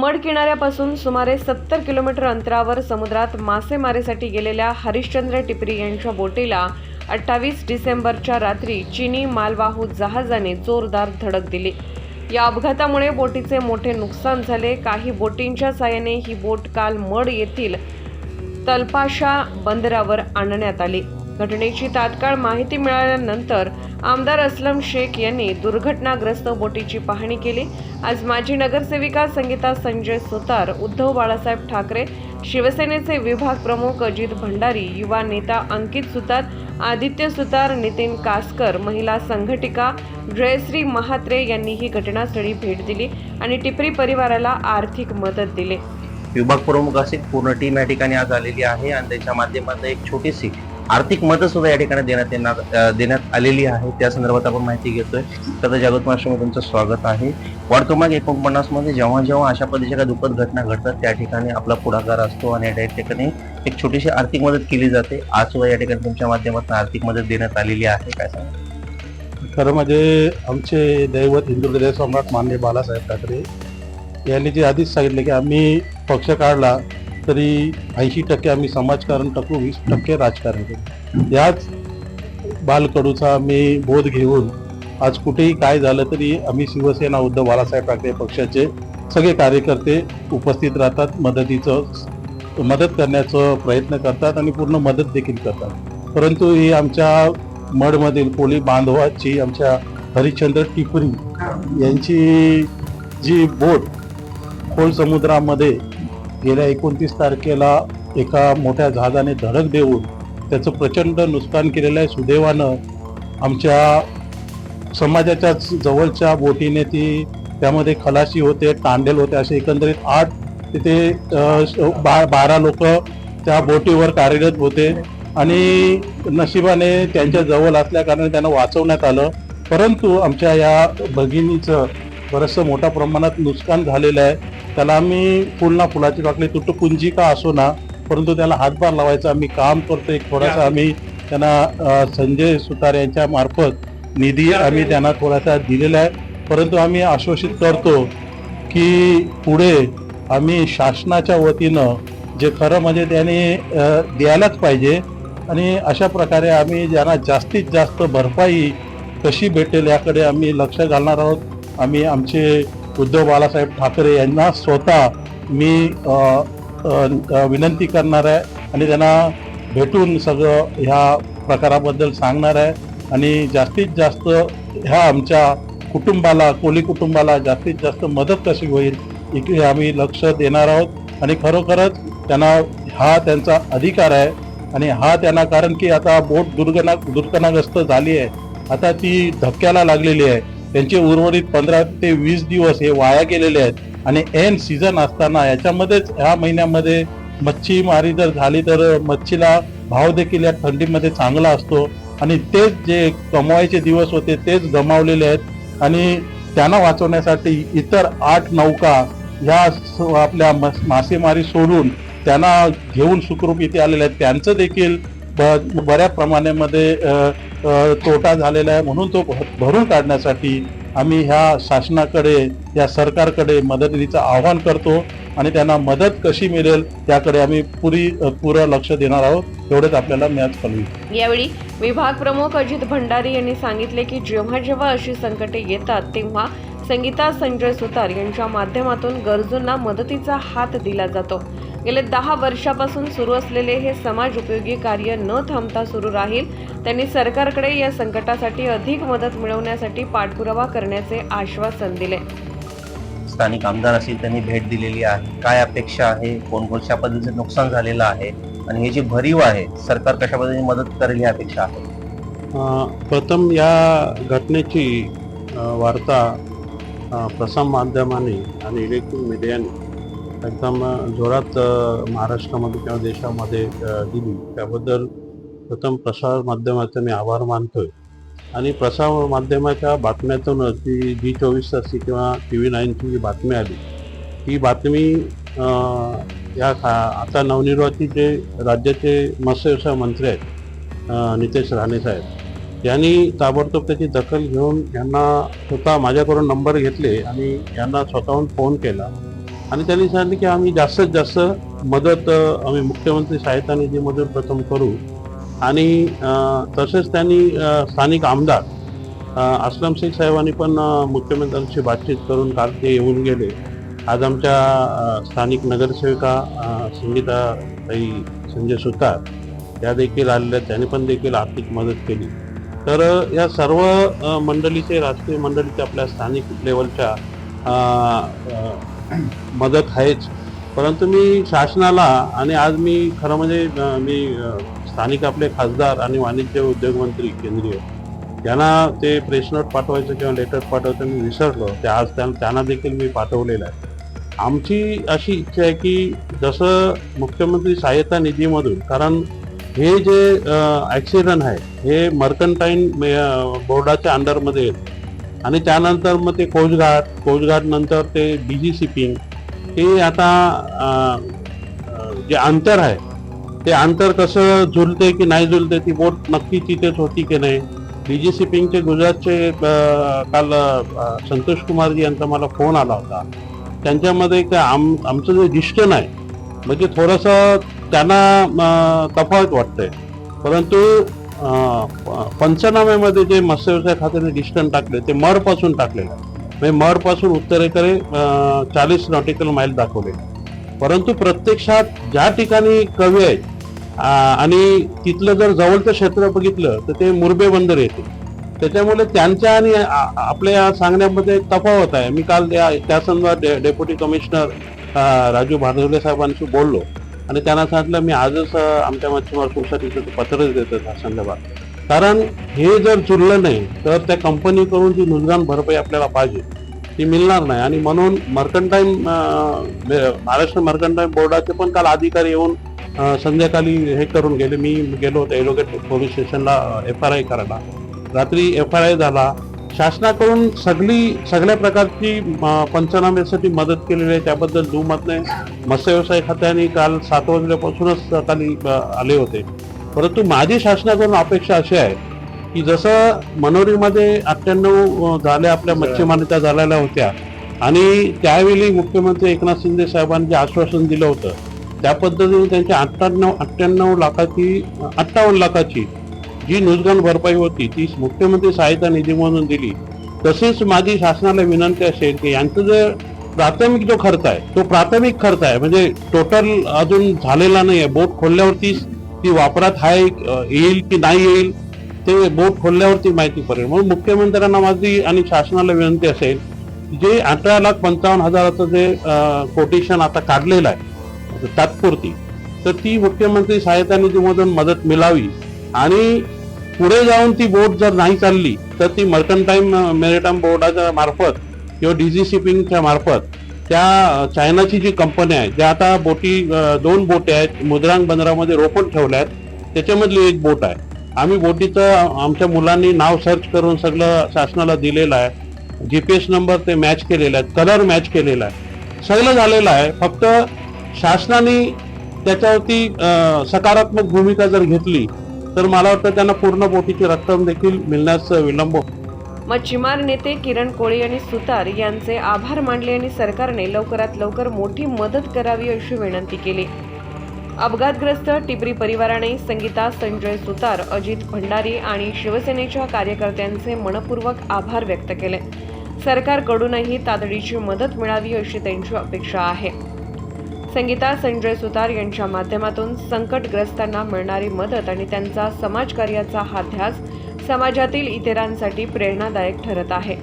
Mud किनाऱ्यापासून सुमारे सत्तर किलोमीटर अंतरावर समुद्रात मासेमारीसाठी गेलेल्या हरिश्चंद्र टिपरी यांच्या बोटीला अठ्ठावीस डिसेंबरच्या रात्री चिनी मालवाहू जहाजाने जोरदार धडक दिली. या अपघातामुळे बोटीचे मोठे नुकसान झाले. काही बोटींच्या साहाय्याने ही बोट काल मड येथील तलपाशा बंदरावर आणण्यात आली. घटनेची तात्काळ माहिती मिळाल्यानंतर आमदार असलम शेख यांनी दुर्घटनाग्रस्त बोटीची पाहणी केली. आज माजी नगरसेविका संगीता संजय सुतार उद्धव बाळासाहेब ठाकरे शिवसेनेचे विभाग प्रमुख अजित भंडारी युवा नेता अंकित सुतार आदित्य सुतार नितीन कासकर महिला संघटिका जयश्री महात्रे यांनी ही घटनास्थळी भेट दिली आणि टिपरी परिवाराला आर्थिक मदत दिली. विभाग प्रमुख असे पूर्ण टीम या ठिकाणी आज आलेली आहे आणि त्याच्या माध्यमातून एक छोटीशी आर्थिक मदत सुद्धा या ठिकाणी देण्यात येणार देण्यात आलेली आहे. त्या संदर्भात आपण माहिती घेतोय. तर जागृत महाराष्ट्रामध्ये तुमचं स्वागत आहे. वाढ क्रमांक एकोणपन्नासमध्ये जेव्हा जेव्हा अशा पद्धतीच्या काही दुःखद घटना घडतात त्या ठिकाणी आपला पुढाकार असतो आणि या ठिकाणी एक छोटीशी आर्थिक मदत केली जाते. आज सुद्धा या ठिकाणी तुमच्या माध्यमातून आर्थिक मदत देण्यात आलेली आहे. काय सांगा खरं म्हणजे आमचे दैवत हिंदू हृदय सम्राट मान्य बाळासाहेब ठाकरे यांनी जे आधीच सांगितले की आम्ही पक्ष काढला तरी ऐंशी टक्के आम्ही समाजकारण टाकू वीस टक्के राजकारण करू. याच बालकडूचा आम्ही बोध घेऊन आज कुठेही काय झालं तरी आम्ही शिवसेना उद्धव बाळासाहेब ठाकरे पक्षाचे सगळे कार्यकर्ते उपस्थित राहतात मदतीचं मदत करण्याचं प्रयत्न करतात आणि पूर्ण मदत देखील करतात. परंतु ही आमच्या मडमधील कोळी बांधवाची आमच्या हरिश्चंद्र टिपरी यांची जी बोट खोल समुद्रामध्ये गेल्या एकोणतीस तारखेला एका मोठ्या जहाजाने धडक देऊन त्याचं प्रचंड नुकसान केलेलं आहे. सुदैवानं आमच्या समाजाच्याच जवळच्या बोटीने ती त्यामध्ये खलाशी होते तांडेल होते असे एकंदरीत आठ तिथे बा बारा लोक त्या बोटीवर कार्यरत होते आणि नशिबाने त्यांच्या जवळ असल्याकारणाने त्यांना वाचवण्यात आलं. परंतु आमच्या या भगिनीचं बरंचसं मोठ्या प्रमाणात नुकसान झालेलं आहे. त्याला आम्ही फुल ना फुलाची पाकळी तुटपुंजी का असो ना परंतु त्याला हातभार लावायचा आम्ही काम करतो एक थोडासा आम्ही त्यांना संजय सुतार यांच्या मार्फत निधी आम्ही त्यांना थोडासा दिलेला आहे. परंतु आम्ही आश्वासित करतो की पुढे आम्ही शासनाच्या वतीनं जे खरं म्हणजे त्याने द्यायलाच पाहिजे. आणि अशा प्रकारे आम्ही ज्यांना जास्तीत जास्त भरपाई कशी भेटेल याकडे आम्ही लक्ष घालणार आहोत. आम्ही आमचे उद्धव बाळासाहेब ठाकरे यांना स्वतः मी विनंती करणार आहे आणि त्यांना भेटून सगळं ह्या प्रकाराबद्दल सांगणार आहे. आणि जास्तीत जास्त ह्या आमच्या कुटुंबाला कोली कुटुंबाला जास्तीत जास्त मदत कशी होईल इकडे आम्ही लक्ष देणार आहोत. आणि खरोखरच त्यांना हा त्यांचा अधिकार आहे. आणि हा त्यांना कारण की आता बोट दुर्गना दुर्घटनाग्रस्त झाली आहे. आता ती धक्क्याला लागलेली आहे. त्यांचे उर्वरित पंधरा ते वीस दिवस हे वाया गेलेले आहेत. आणि एन सीझन असताना याच्यामध्येच ह्या महिन्यामध्ये मच्छीमारी जर झाली तर मच्छीला भाव देखील या थंडीमध्ये चांगला असतो. आणि तेच जे कमवायचे दिवस होते तेच गमावलेले आहेत. आणि त्यांना वाचवण्यासाठी इतर आठ नौका ह्या आपल्या मासेमारी सोडून त्यांना घेऊन सुखरूप इथे आलेले आहेत. त्यांचं देखील ब- बऱ्या प्रमाणामध्ये तोटा झालेला आहे म्हणून तो भरून काढण्यासाठी आम्ही ह्या शासनाकडे या सरकारकडे मदतीचं आव्हान करतो आणि त्यांना मदत कशी मिळेल त्याकडे आम्ही पुरी पुरं लक्ष देणार आहोत. एवढेच आपल्याला मॅच कळवी. यावेळी विभाग प्रमुख अजित भंडारी यांनी सांगितले की जेव्हा जेव्हा अशी संकटे येतात तेव्हा संगीता संजय सुतार यांच्या माध्यमातून गरजूंना मदतीचा हात दिला जातो. गेले दहा वर्षापासून सुरू असलेले हे समाज उपयोगी कार्य न थांबता सुरू राहील त्यांनी सरकारकडे या संकटासाठी अधिक मदत मिळवण्यासाठी पाठपुरावा करण्याचे आश्वासन दिले. स्थानिक आमदार असतील त्यांनी भेट दिलेली आहे. काय अपेक्षा आहे? कोणकोणत्या पद्धतीचं नुकसान झालेलं आहे? आणि हे जी भरीव आहे सरकार कशा पद्धतीने मदत करेल ही अपेक्षा आहे प्रथम या घटनेची वार्ता अ, प्रसार माध्यमाने आणि इलेक्ट्रॉनिक मीडियाने एकदम जोरात महाराष्ट्रामध्ये किंवा देशामध्ये दिली. त्याबद्दल प्रथम प्रसारमाध्यमाचा मी आभार मानतोय. आणि प्रसार माध्यमाच्या बातम्यातूनच ती जी चोवीस तासची किंवा टी व्ही नाईनची जी बातमी आली ती बातमी या खा आता नवनिर्वाचित जे राज्याचे मत्स्यव्यवसाय मंत्री आहेत नितेश राणे साहेब यांनी ताबडतोब त्याची दखल घेऊन यांना स्वतः माझ्याकडून नंबर घेतले आणि यांना स्वतःहून फोन केला. आणि त्यांनी सांगितलं की आम्ही जास्तीत जास्त मदत आम्ही मुख्यमंत्री सहायता निधीमधून प्रथम करू. आणि तसेच त्यांनी स्थानिक आमदार असलम शेख साहेबांनी पण मुख्यमंत्र्यांशी बातचीत करून काल ते येऊन गेले. आज आमच्या स्थानिक नगरसेविका संगीता ताई संजय सुतार त्या देखील आलेल्या आहेत. त्यांनी पण देखील आर्थिक मदत केली. तर या सर्व मंडळीचे राजकीय मंडळीचे आपल्या स्थानिक लेवलच्या मदत आहेच. परंतु मी शासनाला आणि आज मी खरं म्हणजे मी स्थानिक आपले खासदार आणि वाणिज्य उद्योग मंत्री केंद्रीय यांना ते प्रेस नोट पाठवायचं किंवा लेटर पाठवायचं मी विसरलो. ते आज त्यां- त्यांना देखील मी पाठवलेलं आहे. आमची अशी इच्छा आहे की जसं मुख्यमंत्री सहाय्यता निधीमधून कारण हे जे ॲक्सिडंट आहे हे मर्कंटाईन बोर्डाच्या अंडरमध्ये येतं. आणि त्यानंतर मग ते कोचघाट कोचघाटनंतर नंतर ते डी जी शिपिंग हे आता जे अंतर आहे ते अंतर कसं झुलते की नाही झुलते ती बोट नक्की तिथेच होती की नाही? डी जी शिपिंगचे गुजरातचे काल संतोष कुमारजी यांचा मला फोन आला होता. त्यांच्यामध्ये एक आम आमचं जे डिस्टन आहे म्हणजे थोडंसं त्यांना तफावत वाटतंय. परंतु प- पंचनाम्यामध्ये जे मत्स्य व्यवसाय खात्याने डिस्टन टाकले ते मडपासून टाकलेलं आहे. म्हणजे मडपासून उत्तरेकडे चाळीस नॉटिकल माईल दाखवले. परंतु प्रत्यक्षात ज्या ठिकाणी कवी आहेत आणि तिथलं जर जवळचं क्षेत्र बघितलं तर ते मुरबे बंदर येते त्याच्यामुळे त्यांच्या आणि आपल्या आपल्या सांगण्यामध्ये तफावत आहे. मी काल त्या त्या संदर्भात डे- डेप्युटी कमिशनर राजू भारदुले साहेबांशी बोललो. आणि त्यांना सांगितलं मी आजच आमच्या मच्छीमार सोसायटीचं ते पत्रच देतो त्या संदर्भात कारण हे जर चुरलं नाही तर त्या कंपनीकडून जी नुकसान भरपाई आपल्याला पाहिजे ती मिळणार नाही. आणि म्हणून मर्कंटाईन महाराष्ट्र मर्कंटाईन बोर्डाचे पण काल अधिकारी येऊन संध्याकाळी हे करून गेले. मी गेलो होतो एलोगेट पोलीस स्टेशनला एफ आर आय करायला. रात्री एफ आर आय झाला. शासनाकडून सगळी सगळ्या प्रकारची पंचनाम्यासाठी मदत केलेली आहे. त्याबद्दल दुमत नाही. मत्स्य व्यवसाय खात्याने काल सात वाजल्यापासूनच अ, आले होते. परंतु माझी शासनाकडून अपेक्षा अशी आहे की जसं मनोरीमध्ये अठ्ठ्याण्णव झाल्या आपल्या मच्छीमारिता झालेल्या होत्या आणि त्यावेळी मुख्यमंत्री एकनाथ शिंदे साहेबांनी जे आश्वासन दिलं होतं त्या पद्धतीने त्यांच्या अठ्ठ्याण्णव अठ्ठ्याण्णव लाखाची अठ्ठावन्न लाखाची जी नुकसान भरपाई होती ती मुख्यमंत्री सहायता निधीमधून दिली. तसेच माझी शासनाला विनंती असेल की यांचं जे प्राथमिक जो खर्च आहे तो प्राथमिक खर्च आहे. म्हणजे टोटल अजून झालेला नाही आहे बोट खोलल्यावरती ती वापरात आहे येईल की नाही येईल ते बोट खोलल्यावरती माहिती पडेल. म्हणून मुख्यमंत्र्यांना माझी आणि शासनाला विनंती असेल जे अठरा लाख पंचावन्न हजाराचं जे कोटेशन आता काढलेलं आहे तात्पुरती तर ती मुख्यमंत्री सहायता निधीमधून मदत मिळावी. आणि पुढे जाऊन ती बोट जर नाही चालली तर ती मर्कंटाईम मेरिटाईम बोर्डाच्या मार्फत किंवा डीजी शिपिंगच्या मार्फत त्या चायनाची जी कंपनी आहे ज्या आता बोटी दोन बोटे आहेत मुद्रांग बंदरामध्ये रोपण ठेवल्या आहेत त्याच्यामधली एक बोट आहे. आम्ही बोटीचं आमच्या मुलांनी नाव सर्च करून सगळं शासनाला दिलेलं आहे. जी पी एस नंबर ते मॅच केलेला आहे कलर मॅच केलेला आहे. सगळं झालेलं आहे फक्त शासनाने त्याच्यावरती सकारात्मक भूमिका जर घेतली तर मला वाटतं त्यांना पूर्ण बोटीची रक्कम देखील मिळण्यास विलंब मच्छीमार नेते किरण कोळी आणि सुतार यांचे आभार मानले आणि सरकारने लवकरात लवकर मोठी मदत करावी अशी विनंती केली. अपघातग्रस्त टिपरी परिवाराने संगीता संजय सुतार अजित भंडारी आणि शिवसेनेच्या कार्यकर्त्यांचे मनपूर्वक आभार व्यक्त केले. सरकारकडूनही तातडीची मदत मिळावी अशी त्यांची अपेक्षा आहे. संगीता संजय सुतार यांच्या माध्यमातून संकटग्रस्तांना मिळणारी मदत आणि त्यांचा समाजकार्याचा हा ध्यास समाजातील इतरांसाठी प्रेरणादायक ठरत आहे.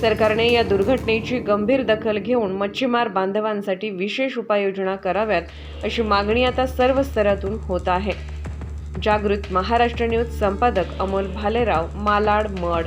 सरकारने या दुर्घटनेची गंभीर दखल घेऊन मच्छीमार बांधवांसाठी विशेष उपाययोजना कराव्यात अशी मागणी आता सर्व स्तरातून होत आहे. जागृत महाराष्ट्र न्यूज संपादक अमोल भालेराव मालाड मड